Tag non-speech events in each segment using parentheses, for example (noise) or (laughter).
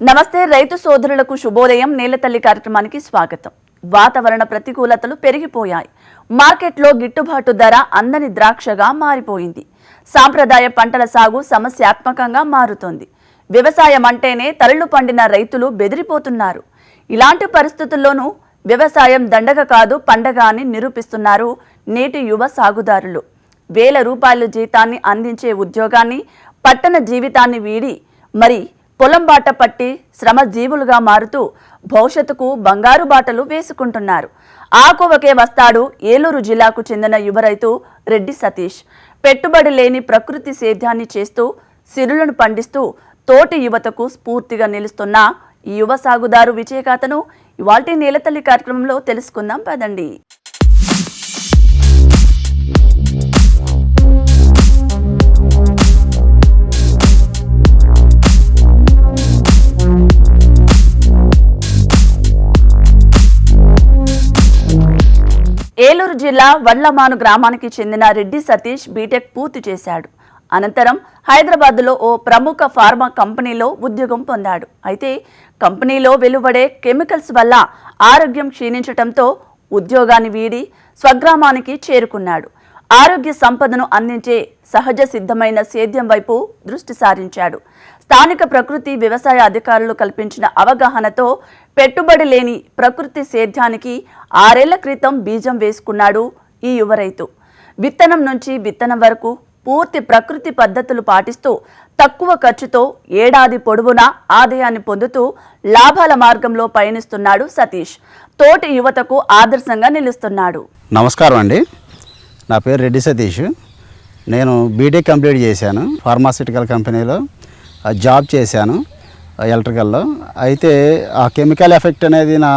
నమస్తే రైతు సోదరులకు శుభోదయం. నేలతల్లి కార్యక్రమానికి స్వాగతం. వాతావరణ ప్రతికూలతలు పెరిగిపోయాయి. మార్కెట్లో గిట్టుబాటు ధర అందని ద్రాక్షగా మారిపోయింది. సాంప్రదాయ పంటల సాగు సమస్యాత్మకంగా మారుతోంది. వ్యవసాయం అంటేనే తరళ్ళు పండిన రైతులు బెదిరిపోతున్నారు. ఇలాంటి పరిస్థితుల్లోనూ వ్యవసాయం దండగ కాదు పండగ అని నిరూపిస్తున్నారు నేటి యువ సాగుదారులు. వేల రూపాయల జీతాన్ని అందించే ఉద్యోగాన్ని పట్టణ జీవితాన్ని వీడి మరి పొలం బాట పట్టి శ్రమజీవులుగా మారుతూ భవిష్యత్తుకు బంగారు బాటలు వేసుకుంటున్నారు. ఆకోవకే వస్తాడు ఏలూరు జిల్లాకు చెందిన యువ రైతు రెడ్డి సతీష్. పెట్టుబడి లేని ప్రకృతి సేద్యాన్ని చేస్తూ సిరులను పండిస్తూ తోటి యువతకు స్ఫూర్తిగా నిలుస్తున్న ఈ యువ సాగుదారు విజయగాథను ఇవాల్టి నేలతల్లి కార్యక్రమంలో తెలుసుకుందాం. పదండి. ఏలూరు జిల్లా వడ్లమాను గ్రామానికి చెందిన రెడ్డి సతీష్ బీటెక్ పూర్తి చేశాడు. అనంతరం హైదరాబాద్లో ఓ ప్రముఖ ఫార్మా కంపెనీలో ఉద్యోగం పొందాడు. అయితే కంపెనీలో వెలువడే కెమికల్స్ వల్ల ఆరోగ్యం క్షీణించటంతో ఉద్యోగాన్ని వీడి స్వగ్రామానికి చేరుకున్నాడు. ఆరోగ్య సంపదను అందించే సహజ సిద్ధమైన సేద్యం వైపు దృష్టి సారించాడు. స్థానిక ప్రకృతి వ్యవసాయ అధికారులు కల్పించిన అవగాహనతో పెట్టుబడి లేని ప్రకృతి సేద్యానికి ఆరేళ్ళ క్రితం బీజం వేసుకున్నాడు ఈ యువ రైతు. విత్తనం నుంచి విత్తనం వరకు పూర్తి ప్రకృతి పద్ధతులు పాటిస్తూ తక్కువ ఖర్చుతో ఏడాది పొడవునా ఆదాయాన్ని పొందుతూ లాభాల మార్గంలో పయనిస్తున్నాడు సతీష్. తోటి యువతకు ఆదర్శంగా నిలుస్తున్నాడు. నమస్కారం అండి. నా పేరు రెడ్డి సతీష్. నేను బీటెక్ కంప్లీట్ చేశాను ఫార్మాసిటికల్ కంపెనీలో. జాబ్ చేశాను ఎలక్ట్రికల్లో. అయితే ఆ కెమికల్ ఎఫెక్ట్ అనేది నా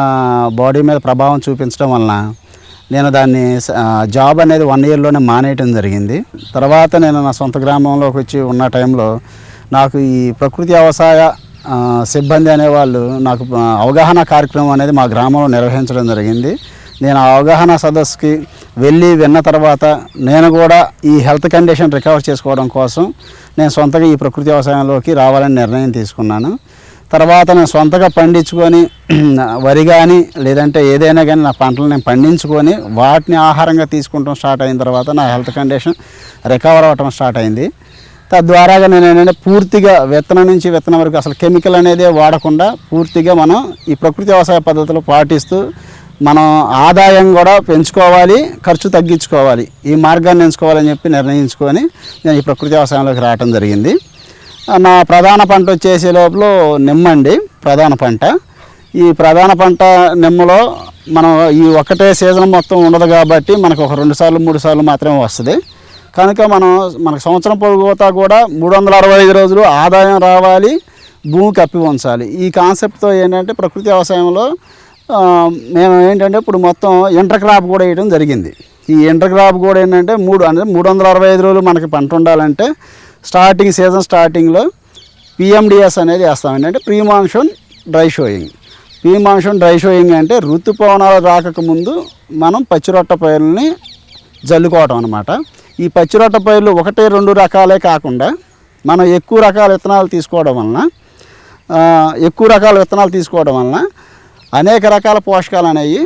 బాడీ మీద ప్రభావం చూపించడం వలన నేను దాన్ని జాబ్ అనేది వన్ ఇయర్లోనే మానేయటం జరిగింది. తర్వాత నేను నా సొంత గ్రామంలోకి వచ్చి ఉన్న టైంలో నాకు ఈ ప్రకృతి వ్యవసాయ సిబ్బంది అనేవాళ్ళు నాకు అవగాహన కార్యక్రమం అనేది మా గ్రామంలో నిర్వహించడం జరిగింది. నేను ఆ అవగాహన సదస్సుకి వెళ్ళి విన్న తర్వాత నేను కూడా ఈ హెల్త్ కండిషన్ రికవర్ చేసుకోవడం కోసం నేను సొంతగా ఈ ప్రకృతి వ్యవసాయంలోకి రావాలని నిర్ణయం తీసుకున్నాను. తర్వాత నేను సొంతగా పండించుకొని (clears throat) వరి కానీ లేదంటే ఏదైనా కానీ నా పంటలు నేను పండించుకొని వాటిని ఆహారంగా తీసుకుంటాం స్టార్ట్ అయిన తర్వాత నా హెల్త్ కండిషన్ రికవర్ అవ్వటం స్టార్ట్ అయింది. తద్వారాగా నేను ఏంటంటే పూర్తిగా విత్తనం నుంచి విత్తనం వరకు అసలు కెమికల్ అనేది వాడకుండా పూర్తిగా మనం ఈ ప్రకృతి వ్యవసాయ పద్ధతులు పాటిస్తూ మనం ఆదాయం కూడా పెంచుకోవాలి ఖర్చు తగ్గించుకోవాలి. ఈ మార్గాన్ని ఎంచుకోవాలని చెప్పి నిర్ణయించుకొని నేను ఈ ప్రకృతి వ్యవసాయంలోకి రావడం జరిగింది. నా ప్రధాన పంట వచ్చేసే లోపల నిమ్మండి ప్రధాన పంట. ఈ ప్రధాన పంట నిమ్మలో మనం ఈ ఒక్కటే సీజన్ మొత్తం ఉండదు కాబట్టి మనకు ఒక రెండు సార్లు మూడు సార్లు మాత్రమే వస్తుంది. కనుక మనం మనకు సంవత్సరం పొడుగుతా కూడా మూడు వందల అరవై ఐదు రోజులు ఆదాయం రావాలి భూమి కప్పి ఉంచాలి. ఈ కాన్సెప్ట్తో ఏంటంటే ప్రకృతి వ్యవసాయంలో మేము ఏంటంటే ఇప్పుడు మొత్తం ఇంటర్ క్రాప్ కూడా వేయడం జరిగింది. ఈ ఇంటర్ క్రాప్ కూడా ఏంటంటే మూడు అంటే మూడు వందల అరవై ఐదు రోజులు మనకి పంట ఉండాలంటే స్టార్టింగ్ సీజన్ స్టార్టింగ్లో పిఎండిఎస్ అనేది వేస్తాం. ఏంటంటే pre monsoon dry sowing pre monsoon dry sowing అంటే ఋతుపవనాలు రాకముందు మనం పచ్చిరొట్ట పైరుల్ని జల్లుకోవటం అనమాట ఈ పచ్చిరొట్ట పైర్లు ఒకటే రెండు రకాలే కాకుండా మనం ఎక్కువ రకాల విత్తనాలు తీసుకోవడం వలన ఎక్కువ రకాల విత్తనాలు తీసుకోవడం వలన అనేక రకాల పోషకాలు అనేవి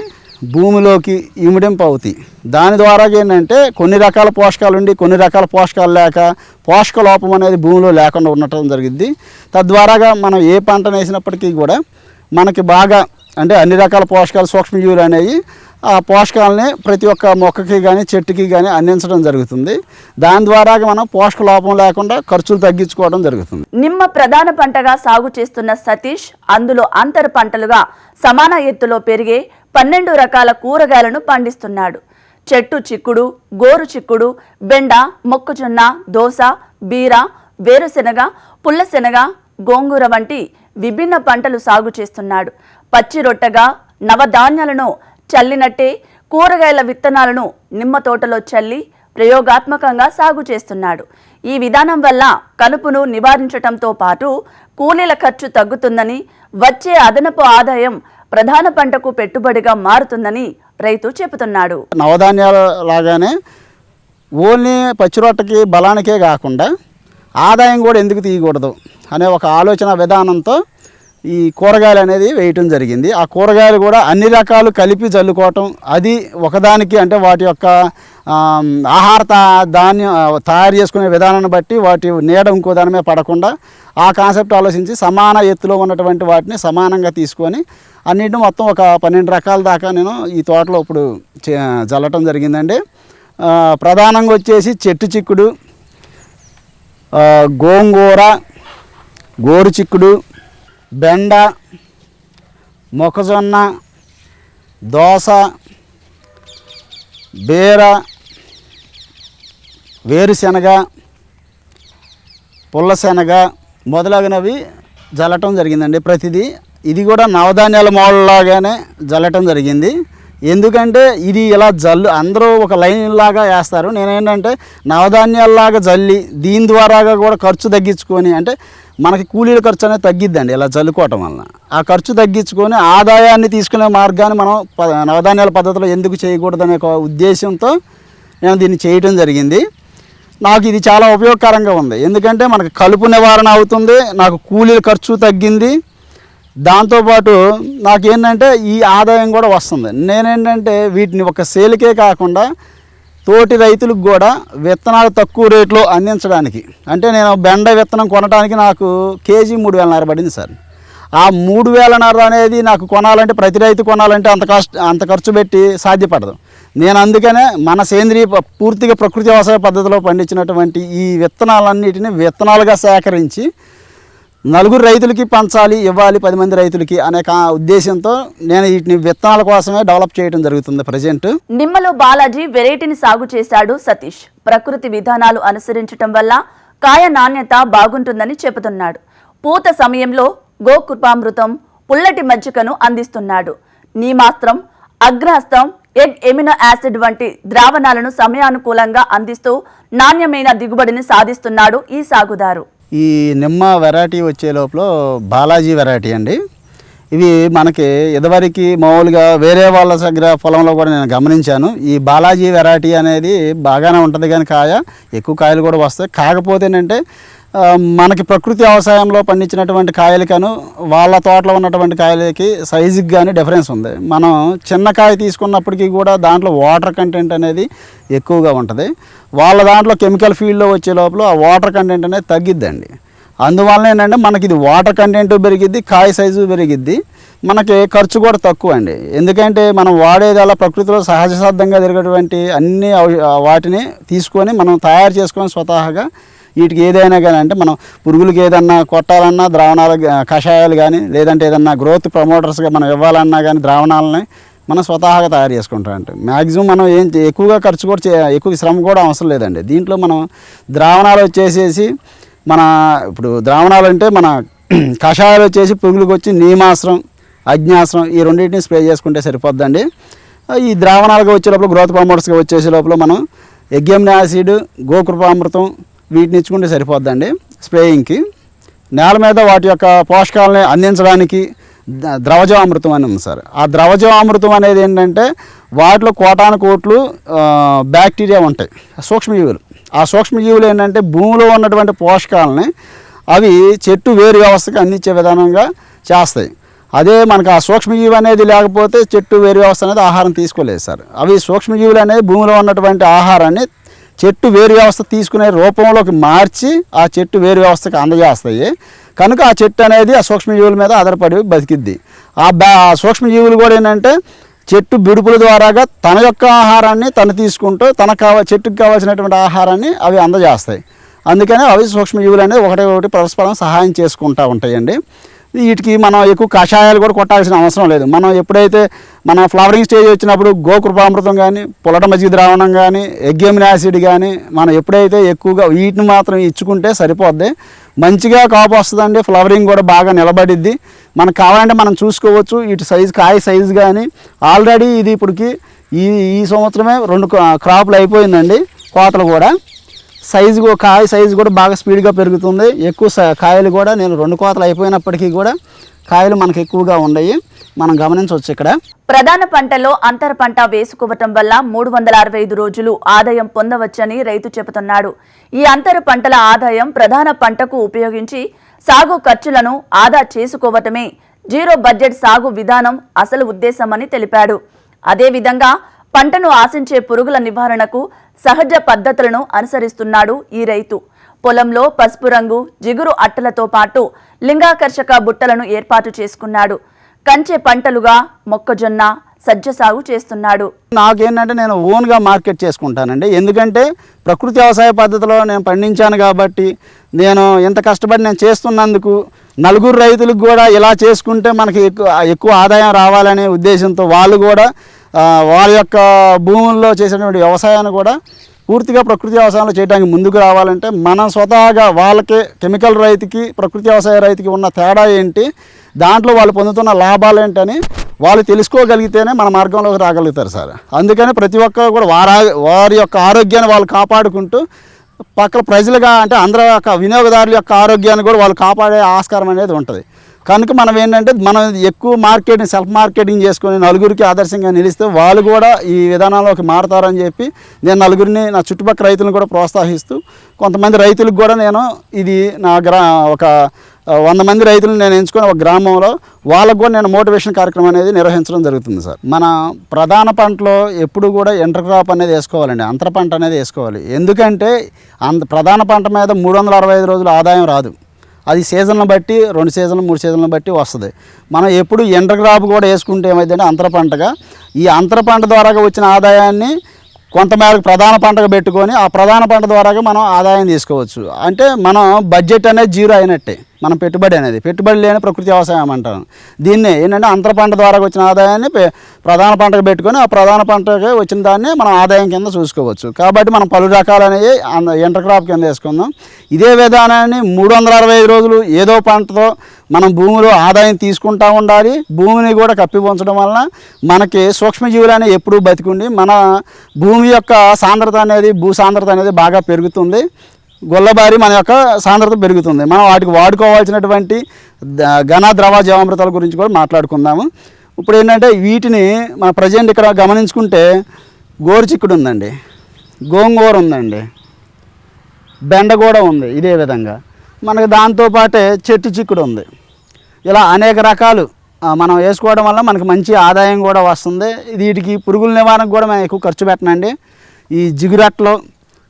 భూమిలోకి ఇమిడింపు అవుతాయి దాని ద్వారా ఏంటంటే కొన్ని రకాల పోషకాలు ఉండి కొన్ని రకాల పోషకాలు లేక పోషక లోపం అనేది భూమిలో లేకుండా ఉండటం జరిగింది. తద్వారాగా మనం ఏ పంటను వేసినప్పటికీ కూడా మనకి బాగా అంటే అన్ని రకాల పోషకాలు సూక్ష్మజీవులు అనేవి ఆ పోషకాలని ప్రతి ఒక్క మొక్కకి కానీ చెట్టుకి కానీ అందించడం జరుగుతుంది. దాని ద్వారా మనం పోషక లోపం లేకుండా ఖర్చులు తగ్గించుకోవడం జరుగుతుంది. నిమ్మ ప్రధాన పంటగా సాగు చేస్తున్న సతీష్ అందులో అంతర పంటలుగా సమాన ఎత్తులో పెరిగే పన్నెండు రకాల కూరగాయలను పండిస్తున్నాడు. చెట్టు చిక్కుడు గోరు చిక్కుడు బెండ మొక్కజొన్న దోస బీర వేరుశెనగ పుల్లశెనగ గోంగూర వంటి విభిన్న పంటలు సాగు చేస్తున్నాడు. పచ్చి రొట్టెగా నవధాన్యాలను చల్లినట్టే కూరగాయల విత్తనాలను నిమ్మ తోటలో చల్లి ప్రయోగాత్మకంగా సాగు చేస్తున్నాడు. ఈ విధానం వల్ల కలుపును నివారించటంతో పాటు కూలీల ఖర్చు తగ్గుతుందని వచ్చే అదనపు ఆదాయం ప్రధాన పంటకు పెట్టుబడిగా మారుతుందని రైతు చెబుతున్నాడు. నవధాన్యాల లాగానే ఓన్లీ పచ్చిరొట్టకి బలానికే కాకుండా ఆదాయం కూడా ఎందుకు తీయకూడదు అనే ఒక ఆలోచన విధానంతో ఈ కూరగాయలు అనేది వేయటం జరిగింది. ఆ కూరగాయలు కూడా అన్ని రకాలు కలిపి చల్లుకోవటం అది ఒకదానికి అంటే వాటి యొక్క ఆహార ధాన్యం తయారు చేసుకునే విధానాన్ని బట్టి వాటి నీడ ఇంకో దాని మీద పడకుండా ఆ కాన్సెప్ట్ ఆలోచించి సమాన ఎత్తులో ఉన్నటువంటి వాటిని సమానంగా తీసుకొని అన్నింటిని మొత్తం ఒక పన్నెండు రకాల దాకా నేను ఈ తోటలో ఇప్పుడు చే- చల్లటం జరిగిందండి. ప్రధానంగా వచ్చేసి చెట్టు చిక్కుడు గోంగూర గోరు చిక్కుడు బెండ మొక్కజొన్న దోస బీర వేరుశనగ పుల్లశనగ మొదలగునవి జల్లటం జరిగిందండి ప్రతిదీ. ఇది కూడా నవధాన్యాల మోడల్లాగానే జల్లటం జరిగింది. ఎందుకంటే ఇది ఇలా జల్లు అందరూ ఒక లైన్ లాగా వేస్తారు. నేనేంటంటే నవధాన్యాల్లాగా జల్లి దీని ద్వారాగా కూడా ఖర్చు తగ్గించుకొని అంటే మనకి కూలీల ఖర్చు అనేది తగ్గిద్దండి ఇలా చల్లుకోవటం వలన. ఆ ఖర్చు తగ్గించుకొని ఆదాయాన్ని తీసుకునే మార్గాన్ని మనం నవధాన్యాల పద్ధతిలో ఎందుకు చేయకూడదనే ఒక ఉద్దేశంతో నేను దీన్ని చేయటం జరిగింది. నాకు ఇది చాలా ఉపయోగకరంగా ఉంది. ఎందుకంటే మనకు కలుపు నివారణ అవుతుంది నాకు కూలీల ఖర్చు తగ్గింది. దాంతోపాటు నాకేంటంటే ఈ ఆదాయం కూడా వస్తుంది. నేనేంటంటే వీటిని ఒక సేలికే కాకుండా తోటి రైతులకు కూడా విత్తనాలు తక్కువ రేట్లో అందించడానికి. అంటే నేను బెండ విత్తనం కొనడానికి నాకు కేజీ మూడు వేలన్నర పడింది సార్. ఆ మూడు వేలన్నర అనేది నాకు కొనాలంటే ప్రతి రైతు కొనాలంటే అంత కష్ట అంత ఖర్చు పెట్టి సాధ్యపడదు. నేను అందుకనే మన సేంద్రియ ప- పూర్తిగా ప్రకృతి వ్యవసాయ పద్ధతిలో పండించినటువంటి ఈ విత్తనాలన్నిటిని విత్తనాలుగా సేకరించి నలుగురు రైతులకి పంచాలి ఇవ్వాలి పది మంది రైతులకి అనే ఉద్దేశంతో నేను వీటిని విత్తనాల కోసమే డెవలప్ చేయడం జరుగుతుంది ప్రజెంట్. నిమ్మలో బాలాజీ వెరైటీని సాగు చేశాడు సతీష్. ప్రకృతి విధానాలు అనుసరించటం వల్ల కాయ నాణ్యత బాగుంటుందని చెబుతున్నాడు. పూత సమయంలో గోకృపామృతం పుల్లటి మజ్జికను అందిస్తున్నాడు. నీమాస్త్రం అగ్రహస్తం ఎగ్ ఎమినో యాసిడ్ వంటి ద్రావణాలను సమయానుకూలంగా అందిస్తూ నాణ్యమైన దిగుబడిని సాధిస్తున్నాడు ఈ సాగుదారు. ఈ నిమ్మ వెరైటీ వచ్చే లోపల బాలాజీ వెరైటీ అండి. ఇవి మనకి ఇదివరకు మామూలుగా వేరే వాళ్ళ దగ్గర పొలంలో కూడా నేను గమనించాను. ఈ బాలాజీ వెరైటీ అనేది బాగానే ఉంటుంది కానీ కాయ ఎక్కువ కాయలు కూడా వస్తాయి. కాకపోతే ఏంటంటే మనకి ప్రకృతి వ్యవసాయంలో పండించినటువంటి కాయలకను వాళ్ళ తోటలో ఉన్నటువంటి కాయలకి సైజుకి కానీ డిఫరెన్స్ ఉంది. మనం చిన్న కాయ తీసుకున్నప్పటికీ కూడా దాంట్లో వాటర్ కంటెంట్ అనేది ఎక్కువగా ఉంటుంది. వాళ్ళ దాంట్లో కెమికల్ ఫీల్డ్లో వచ్చే లోపల ఆ వాటర్ కంటెంట్ అనేది తగ్గిద్దండి. అందువల్ల ఏంటంటే మనకి ఇది వాటర్ కంటెంట్ పెరిగిద్ది కాయ సైజు పెరిగిద్ది. మనకి ఖర్చు కూడా తక్కువ అండి ఎందుకంటే మనం వాడేది అలా ప్రకృతిలో సహజ సిద్ధంగా తిరిగేటువంటి అన్ని వాటిని తీసుకొని మనం తయారు చేసుకొని స్వతహాగా వీటికి ఏదైనా కానీ అంటే మనం పురుగులకి ఏదన్నా కొట్టాలన్నా ద్రావణాలు కషాయాలు కానీ లేదంటే ఏదన్నా గ్రోత్ ప్రమోటర్స్గా మనం ఇవ్వాలన్నా కానీ ద్రావణాలని మనం స్వతహాగా తయారు చేసుకుంటాం అంటే మ్యాక్సిమం మనం ఏం ఎక్కువగా ఖర్చు కూడా చే ఎక్కువ శ్రమ కూడా అవసరం లేదండి. దీంట్లో మనం ద్రావణాలు వచ్చేసేసి మన ఇప్పుడు ద్రావణాలు అంటే మన (clears throat) కషాయాలు వచ్చేసి పురుగులకు వచ్చి నీమాశ్రం అజ్ఞాశ్రం ఈ రెండింటిని స్ప్రే చేసుకుంటే సరిపోద్దండి. ఈ ద్రావణాలుగా వచ్చే లోపల గ్రోత్ ప్రమోటర్స్గా వచ్చేసే లోపల మనం ఎగ్ఎమ్ని యాసిడ్ గోకృపామృతం వీటిని ఇచ్చుకుంటే సరిపోద్దండి. స్ప్రేయింగ్కి. నేల మీద వాటి యొక్క పోషకాలని అందించడానికి ద్రవజామృతం అని ఉంది సార్. ఆ ద్రవజామృతం అనేది ఏంటంటే వాటిలో కోటాను కోట్లు బ్యాక్టీరియా ఉంటాయి. సూక్ష్మజీవులు. ఆ సూక్ష్మజీవులు ఏంటంటే భూమిలో ఉన్నటువంటి పోషకాలని అవి చెట్టు వేరు వ్యవస్థకు అందించే విధానంగా చేస్తాయి. అదే మనకు ఆ సూక్ష్మజీవి అనేది లేకపోతే చెట్టు వేరు వ్యవస్థ అనేది ఆహారం తీసుకోలేదు సార్. అవి సూక్ష్మజీవులు అనేది భూమిలో ఉన్నటువంటి ఆహారాన్ని చెట్టు వేరు వ్యవస్థ తీసుకునే రూపంలోకి మార్చి ఆ చెట్టు వేరు వ్యవస్థకి అందజేస్తాయి. కనుక ఆ చెట్టు అనేది ఆ సూక్ష్మజీవుల మీద ఆధారపడి బతికిద్ది. ఆ బ్యా సూక్ష్మజీవులు కూడా ఏంటంటే చెట్టు బిడుపుల ద్వారాగా తన యొక్క ఆహారాన్ని తను తీసుకుంటూ తనకు కావ చెట్టుకు కావాల్సినటువంటి ఆహారాన్ని అవి అందజేస్తాయి. అందుకని అవి సూక్ష్మజీవులు అనేది ఒకటి ఒకటి పరస్పరం సహాయం చేసుకుంటూ ఉంటాయండి. వీటికి మనం ఎక్కువ కషాయాలు కూడా కొట్టాల్సిన అవసరం లేదు. మనం ఎప్పుడైతే మన ఫ్లవరింగ్ స్టేజ్ వచ్చినప్పుడు గోకృపామృతం కానీ పొలట మజ్జిగ ద్రావణం కానీ ఎగ్యమిన్ యాసిడ్ కానీ మనం ఎప్పుడైతే ఎక్కువగా వీటిని మాత్రం ఇచ్చుకుంటే సరిపోద్ది. మంచిగా కాపు వస్తుందండి ఫ్లవరింగ్ కూడా బాగా నిలబడిద్ది. మనకు కావాలంటే మనం చూసుకోవచ్చు ఇటు సైజు కాయ సైజు కానీ ఆల్రెడీ ఇది ఇప్పటికి ఈ ఈ సంవత్సరమే రెండు క్రాపులు అయిపోయిందండి కోతలు కూడా. సైజు కాయ సైజు కూడా బాగా స్పీడ్గా పెరుగుతుంది. ఎక్కువ స- కాయలు కూడా నేను రెండు కోతలు అయిపోయినప్పటికీ కూడా కాయలు మనకు ఎక్కువగా ఉన్నాయి మనం గమనించవచ్చు ఇక్కడ. ప్రధాన పంటలో అంతర పంట వేసుకోవటం వల్ల మూడు వందల అరవై ఐదు రోజులు ఆదాయం పొందవచ్చని రైతు చెబుతున్నాడు. ఈ అంతర పంటల ఆదాయం ప్రధాన పంటకు ఉపయోగించి సాగు ఖర్చులను ఆదా చేసుకోవటమే. జీరో బడ్జెట్ సాగు విధానం అసలు ఉద్దేశమని తెలిపాడు. అదేవిధంగా పంటను ఆశించే పురుగుల నివారణకు సహజ పద్ధతులను అనుసరిస్తున్నాడు ఈ రైతు. పొలంలో పసుపు రంగు జిగురు అట్టలతో పాటు లింగాకర్షక బుట్టలను ఏర్పాటు చేసుకున్నాడు. కంచె పంటలుగా మొక్కజొన్న సజ్జ సాగు చేస్తున్నాడు. నాకేంటంటే నేను ఓన్గా మార్కెట్ చేసుకుంటానండి. ఎందుకంటే ప్రకృతి వ్యవసాయ పద్ధతిలో నేను పండించాను కాబట్టి నేను ఇంత కష్టపడి నేను చేస్తున్నందుకు నలుగురు రైతులకు కూడా ఇలా చేసుకుంటే మనకి ఎక్కువ ఎక్కువ ఆదాయం రావాలనే ఉద్దేశంతో వాళ్ళు కూడా వాళ్ళ యొక్క భూముల్లో చేసినటువంటి వ్యవసాయాన్ని కూడా పూర్తిగా ప్రకృతి వ్యవసాయంలో చేయడానికి ముందుకు రావాలంటే మనం స్వతహాగా వాళ్ళకి కెమికల్ రైతుకి ప్రకృతి వ్యవసాయ రైతుకి ఉన్న తేడా ఏంటి? దాంట్లో వాళ్ళు పొందుతున్న లాభాలు ఏంటని వాళ్ళు తెలుసుకోగలిగితేనే మన మార్గంలోకి రాగలుగుతారు సార్. అందుకని ప్రతి ఒక్కరు కూడా వారి వారి యొక్క ఆరోగ్యాన్ని వాళ్ళు కాపాడుకుంటూ పక్కన ప్రజలుగా అంటే అందరి యొక్క వినియోగదారుల యొక్క ఆరోగ్యాన్ని కూడా వాళ్ళు కాపాడే ఆస్కారం అనేది ఉంటుంది. కనుక మనం ఏంటంటే మనం ఎక్కువ మార్కెటింగ్ సెల్ఫ్ మార్కెటింగ్ చేసుకొని నలుగురికి ఆదర్శంగా నిలిస్తే వాళ్ళు కూడా ఈ విధానంలోకి మారతారని చెప్పి నేను నలుగురిని నా చుట్టుపక్కల రైతులను కూడా ప్రోత్సహిస్తూ కొంతమంది రైతులకు కూడా నేను ఇది నా గ్రా ఒక వంద మంది రైతులను నేను ఎంచుకుని ఒక గ్రామంలో వాళ్ళకు కూడా నేను మోటివేషన్ కార్యక్రమం అనేది నిర్వహించడం జరుగుతుంది సార్. మన ప్రధాన పంటలో ఎప్పుడు కూడా ఎంటర్ క్రాప్ అనేది వేసుకోవాలండి. అంతర పంట అనేది వేసుకోవాలి. ఎందుకంటే అంత ప్రధాన పంట మీద మూడు వందల అరవై ఐదు రోజులు ఆదాయం రాదు. అది సీజన్లు బట్టి రెండు సీజన్లు మూడు సీజన్లు బట్టి వస్తుంది. మనం ఎప్పుడు ఎంటర్ క్రాప్ కూడా వేసుకుంటే ఏమైందంటే అంతర పంటగా ఈ అంతర పంట ద్వారాగా వచ్చిన ఆదాయాన్ని కొంతమేరకు ప్రధాన పంటగా పెట్టుకొని ఆ ప్రధాన పంట ద్వారాగా మనం ఆదాయం తీసుకోవచ్చు. అంటే మనం బడ్జెట్ అనేది జీరో అయినట్టే. మనం పెట్టుబడి అనేది. పెట్టుబడి లేని ప్రకృతి వ్యవసాయం అంటాం దీన్ని ఏంటంటే అంతర పంట ద్వారా వచ్చిన ఆదాయాన్ని ప్రధాన పంటకు పెట్టుకొని ఆ ప్రధాన పంటకి వచ్చిన దాన్ని మనం ఆదాయం కింద చూసుకోవచ్చు. కాబట్టి మనం పలు రకాలనేవి ఎంటర్ క్రాప్ కింద వేసుకుందాం. ఇదే విధానాన్ని మూడు వందల అరవై ఐదు రోజులు ఏదో పంటతో మనం భూమిలో ఆదాయం తీసుకుంటా ఉండాలి. భూమిని కూడా కప్పి ఉంచడం వలన మనకి సూక్ష్మజీవులు అనేవి ఎప్పుడూ బతికుండి మన భూమి యొక్క సాంద్రత అనేది భూ సాంద్రత అనేది బాగా పెరుగుతుంది. గొల్లబారి మన యొక్క సాంద్రత పెరుగుతుంది. మనం వాటికి వాడుకోవాల్సినటువంటి ఘన ద్రవ జీవామృతాల గురించి కూడా మాట్లాడుకుందాము. ఇప్పుడు ఏంటంటే వీటిని మన ప్రజెంట్ ఇక్కడ గమనించుకుంటే గోరుచిక్కుడు ఉందండి. గోంగూర ఉందండి. బెండ కూడా ఉంది ఇదే విధంగా. మనకి దాంతోపాటే చెట్టు చిక్కుడు ఉంది. ఇలా అనేక రకాలు మనం వేసుకోవడం వల్ల మనకి మంచి ఆదాయం కూడా వస్తుంది. వీటికి పురుగుల నివారణకు కూడా మేము ఎక్కువ ఖర్చు పెట్టనండి. ఈ జిగురట్లో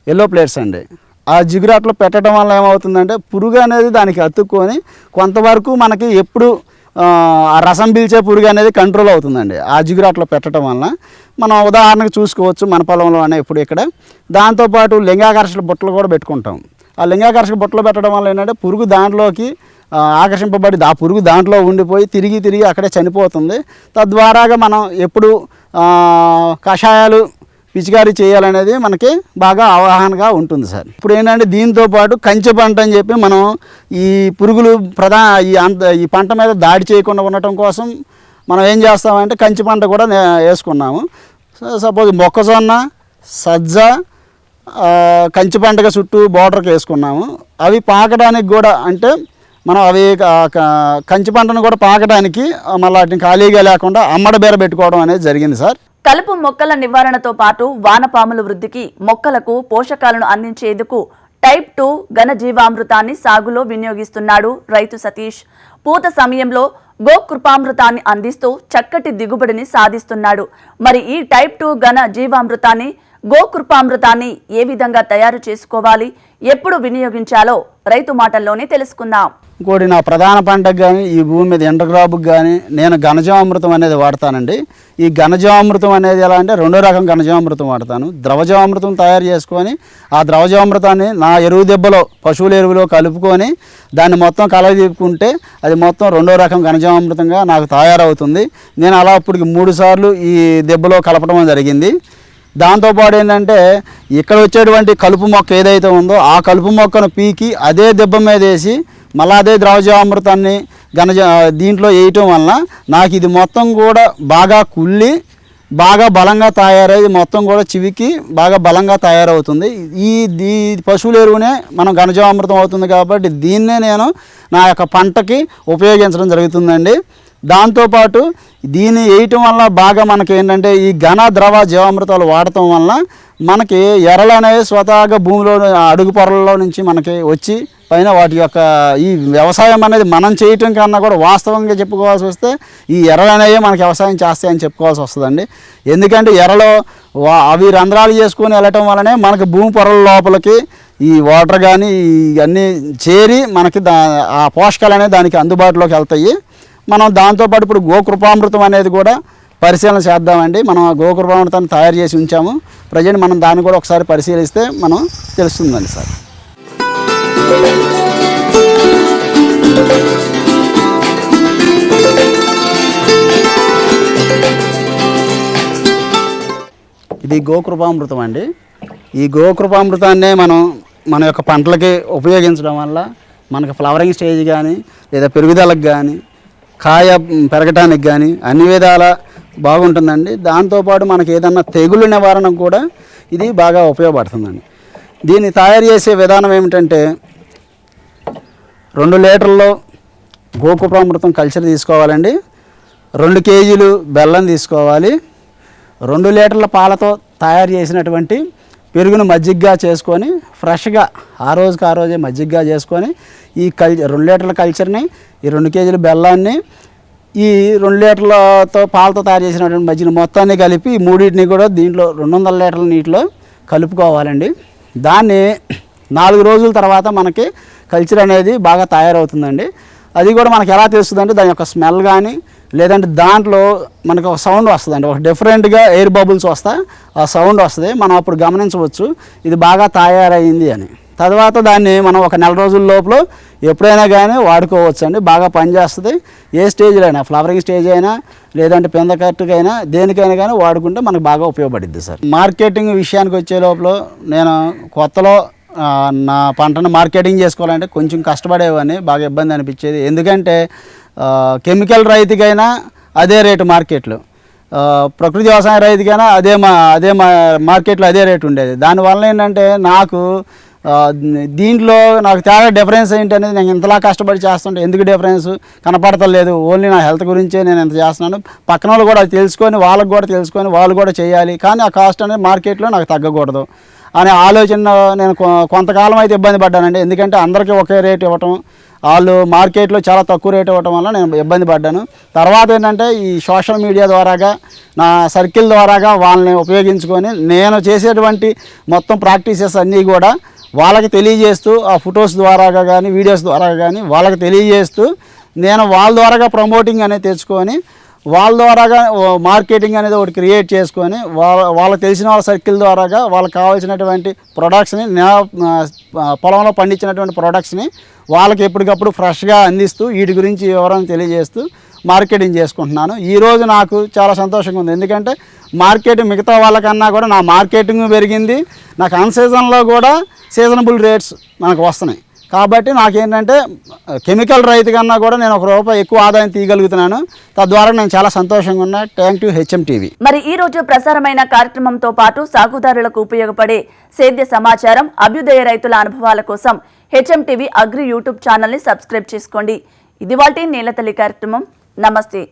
ఎల్లో ప్లేట్స్ అండి. ఆ జిగురాట్లో పెట్టడం వల్ల ఏమవుతుందంటే పురుగు అనేది దానికి అతుక్కొని కొంతవరకు మనకి ఎప్పుడు ఆ, రసం పీల్చే పురుగు అనేది కంట్రోల్ అవుతుందండి. ఆ జిగురాట్లో పెట్టడం వలన మనం ఉదాహరణకు చూసుకోవచ్చు మన పొలంలో అనే ఇప్పుడు ఇక్కడ. దాంతోపాటు లింగాకర్షక బుట్టలు కూడా పెట్టుకుంటాం. ఆ లింగాకర్షక బుట్టలు పెట్టడం వల్ల ఏంటంటే పురుగు దాంట్లోకి ఆకర్షింపబడి ఆ పురుగు దాంట్లో ఉండిపోయి తిరిగి తిరిగి అక్కడే చనిపోతుంది. తద్వారాగా మనం ఎప్పుడు కషాయాలు పిచికారీ చేయాలనేది మనకి బాగా అవగాహనగా ఉంటుంది సార్. ఇప్పుడు ఏంటంటే దీంతో పాటు కంచె పంట అని చెప్పి మనం ఈ పురుగులు ప్రధాన ఈ అంత ఈ పంట మీద దాడి చేయకుండా ఉండటం కోసం మనం ఏం చేస్తామంటే కంచి పంట కూడా నే- వేసుకున్నాము. సపోజ్ మొక్కజొన్న సజ్జ కంచి పంటగా చుట్టూ బోర్డర్కి వేసుకున్నాము. అవి పాకడానికి కూడా అంటే మనం అవి కంచి పంటను కూడా పాకడానికి మళ్ళీ వాటిని ఖాళీగా లేకుండా అమ్మడ బేర పెట్టుకోవడం అనేది జరిగింది సార్. మొక్కల నివారణతో పాటు వానపాముల వృద్ధికి మొక్కలకు పోషకాలను అందించేందుకు టైప్ టూ ఘనజీవామృతాన్ని సాగులో వినియోగిస్తున్నాడు రైతు సతీష్. పూత సమయంలో గోకృపామృతాన్ని అందిస్తూ చక్కటి దిగుబడిని సాధిస్తున్నాడు. మరి ఈ టైప్ టూ ఘన జీవామృతాన్ని గోకృపామృతాన్ని ఏ విధంగా తయారు చేసుకోవాలి ఎప్పుడు వినియోగించాలో రైతు మాటల్లోనే తెలుసుకుందాం. ఇంకోటి నా ప్రధాన పంటకు కానీ ఈ భూమి మీద ఎండగ్రాబుకి కానీ నేను ఘనజామృతం అనేది వాడతానండి. ఈ ఘనజామృతం అనేది ఎలా అంటే రెండో రకం ఘనజామృతం వాడతాను. ద్రవజామృతం తయారు చేసుకొని ఆ ద్రవజామృతాన్ని నా ఎరువు దెబ్బలో పశువుల ఎరువులో కలుపుకొని దాన్ని మొత్తం కలగదీపుకుంటే అది మొత్తం రెండో రకం ఘనజామృతంగా నాకు తయారవుతుంది. నేను అలా అప్పటికి మూడు సార్లు ఈ దెబ్బలో కలపడం జరిగింది. దాంతోపాటు ఏంటంటే ఇక్కడ వచ్చేటువంటి కలుపు మొక్క ఏదైతే ఉందో ఆ కలుపు మొక్కను పీకి అదే దెబ్బ మీద వేసి మళ్ళీ అదే ద్రవజామృతాన్ని ఘనజ దీంట్లో వేయటం వలన నాకు ఇది మొత్తం కూడా బాగా కుళ్ళి బాగా బలంగా తయారై మొత్తం కూడా చివికి బాగా బలంగా తయారవుతుంది. ఈ దీ పశువుల ఎరువునే మనం ఘనజీవామృతం అవుతుంది కాబట్టి దీన్నే నేను నా యొక్క పంటకి ఉపయోగించడం జరుగుతుందండి. దాంతోపాటు దీన్ని వేయటం వల్ల బాగా మనకి ఏంటంటే ఈ ఘన ద్రవ జీవామృతాలు వాడటం వల్ల మనకి ఎరలు అనేవి స్వతహాగా భూమిలో అడుగు పొరల్లో నుంచి మనకి వచ్చి పైన వాటి యొక్క ఈ వ్యవసాయం అనేది మనం చేయటం కన్నా కూడా వాస్తవంగా చెప్పుకోవాల్సి వస్తే ఈ ఎర్రలు అనేవి మనకి వ్యవసాయం చేస్తాయని చెప్పుకోవాల్సి వస్తుందండి. ఎందుకంటే ఎర్రలో వా- అవి రంధ్రాలు చేసుకొని వెళ్ళటం వల్లనే మనకి భూమి పొరల లోపలికి ఈ వాటర్ కానీ ఇవన్నీ చేరి మనకి దా ఆ పోషకాలు అనేవి దానికి అందుబాటులోకి వెళ్తాయి. మనం దాంతోపాటు ఇప్పుడు గోకృపామృతం అనేది కూడా పరిశీలన చేద్దామండి. మనం ఆ గోకృపామృతాన్ని తయారు చేసి ఉంచాము. ప్రజెంట్ మనం దాన్ని కూడా ఒకసారి పరిశీలిస్తే మనం తెలుస్తుందండి సార్. ఇది గోకృపామృతం అండి. ఈ గోకృపామృతాన్నే మనం మన యొక్క పంటలకి ఉపయోగించడం వల్ల మనకు ఫ్లవరింగ్ స్టేజ్ కానీ లేదా పెరుగుదలకు కానీ కాయ పెరగటానికి కానీ అన్ని విధాల బాగుంటుందండి. దాంతోపాటు మనకి ఏదన్నా తెగులు నివారణకు కూడా ఇది బాగా ఉపయోగపడుతుందండి. దీన్ని తయారు చేసే విధానం ఏమిటంటే రెండు లీటర్లో గోకుప్రామృతం కల్చర్ తీసుకోవాలండి. రెండు కేజీలు బెల్లం తీసుకోవాలి. రెండు లీటర్ల పాలతో తయారు చేసినటువంటి పెరుగును మజ్జిగ్గా చేసుకొని ఫ్రెష్గా ఆ రోజుకి ఆ రోజే మజ్జిగ్గా చేసుకొని ఈ కల్ రెండు లీటర్ల కల్చర్ని ఈ రెండు కేజీల బెల్లాన్ని ఈ రెండు లీటర్లతో పాలతో తయారు చేసినటువంటి మజ్జిగ మొత్తాన్ని కలిపి ఈ మూడింటిని కూడా దీంట్లో రెండు వందల లీటర్ల నీటిలో కలుపుకోవాలండి. దాన్ని నాలుగు రోజుల తర్వాత మనకి కల్చర్ అనేది బాగా తయారవుతుందండి. అది కూడా మనకు ఎలా తెలుస్తుందంటే దాని యొక్క స్మెల్ కానీ లేదంటే దాంట్లో మనకు ఒక సౌండ్ వస్తుందండి. ఒక డిఫరెంట్గా ఎయిర్ బబుల్స్ వస్తా ఆ సౌండ్ వస్తుంది. మనం అప్పుడు గమనించవచ్చు ఇది బాగా తయారైంది అని. తర్వాత దాన్ని మనం ఒక నెల రోజుల లోపల ఎప్పుడైనా కానీ వాడుకోవచ్చు అండి బాగా పనిచేస్తుంది. ఏ స్టేజ్లో అయినా ఫ్లవరింగ్ స్టేజ్ అయినా లేదంటే పెంద కట్టుకైనా దేనికైనా కానీ వాడుకుంటే మనకు బాగా ఉపయోగపడుద్ది సార్. మార్కెటింగ్ విషయానికి వచ్చే లోపల నేను కొత్తలో నా పంటను మార్కెటింగ్ చేసుకోవాలంటే కొంచెం కష్టపడేవాడిని బాగా ఇబ్బంది అనిపించేది. ఎందుకంటే కెమికల్ రైతుకైనా అదే రేటు మార్కెట్లో. ప్రకృతి వ్యవసాయ రైతుకైనా అదే మా అదే మా మార్కెట్లో అదే రేటు ఉండేది. దానివల్ల ఏంటంటే నాకు దీంట్లో నాకు తేడా డిఫరెన్స్ ఏంటనేది నేను ఇంతలా కష్టపడి చేస్తుంటే ఎందుకు డిఫరెన్స్? కనపడతలేదు. ఓన్లీ నా హెల్త్ గురించే నేను ఇంత చేస్తున్నాను. పక్కన వాళ్ళు కూడా అది తెలుసుకొని వాళ్ళకి కూడా తెలుసుకొని వాళ్ళు కూడా చేయాలి. కానీ ఆ కాస్ట్ అనేది మార్కెట్లో నాకు తగ్గకూడదు. అనే ఆలోచన నేను కొ- కొంతకాలం అయితే ఇబ్బంది పడ్డానండి. ఎందుకంటే అందరికీ ఒకే రేట్ ఇవ్వటం వాళ్ళు మార్కెట్లో చాలా తక్కువ రేట్ ఇవ్వటం వల్ల నేను ఇబ్బంది పడ్డాను. తర్వాత ఏంటంటే ఈ సోషల్ మీడియా ద్వారాగా నా సర్కిల్ ద్వారాగా వాళ్ళని ఉపయోగించుకొని నేను చేసేటువంటి మొత్తం ప్రాక్టీసెస్ అన్నీ కూడా వాళ్ళకి తెలియజేస్తూ ఆ ఫొటోస్ ద్వారాగా కానీ వీడియోస్ ద్వారా కానీ వాళ్ళకి తెలియజేస్తూ నేను వాళ్ళ ద్వారాగా ప్రమోటింగ్ అనేది తెచ్చుకొని వాళ్ళ ద్వారాగా మార్కెటింగ్ అనేది ఒకటి క్రియేట్ చేసుకొని వాళ్ళ వాళ్ళకి తెలిసిన వాళ్ళ సర్కిల్ ద్వారాగా వాళ్ళకి కావాల్సినటువంటి ప్రొడక్ట్స్ని నా పొలంలో పండించినటువంటి ప్రొడక్ట్స్ని వాళ్ళకి ఎప్పటికప్పుడు ఫ్రెష్గా అందిస్తూ వీటి గురించి వివరం తెలియజేస్తూ మార్కెటింగ్ చేసుకుంటున్నాను. ఈరోజు నాకు చాలా సంతోషంగా ఉంది. ఎందుకంటే మార్కెట్ మిగతా వాళ్ళకన్నా కూడా నా మార్కెటింగ్ పెరిగింది. నాకు అన్ సీజన్లో కూడా సీజనబుల్ రేట్స్ మనకు వస్తున్నాయి. కాబట్టి నాకేంటంటే కెమికల్ రైతు కన్నా కూడా నేను ఒక రూపాయి ఎక్కువ ఆదాయం తీయగలుగుతున్నాను. తద్వారా నేను చాలా సంతోషంగా ఉన్నా. Thank you HM TV. మరి ఈ రోజు ప్రసారమైన కార్యక్రమంతో పాటు సాగుదారులకు ఉపయోగపడే సేద్య సమాచారం అభ్యుదయ రైతుల అనుభవాల కోసం హెచ్ఎం టీవీ అగ్రి యూట్యూబ్ ఛానల్ని సబ్స్క్రైబ్ చేసుకోండి. ఇది వాటి నేలతల్లి కార్యక్రమం. నమస్తే.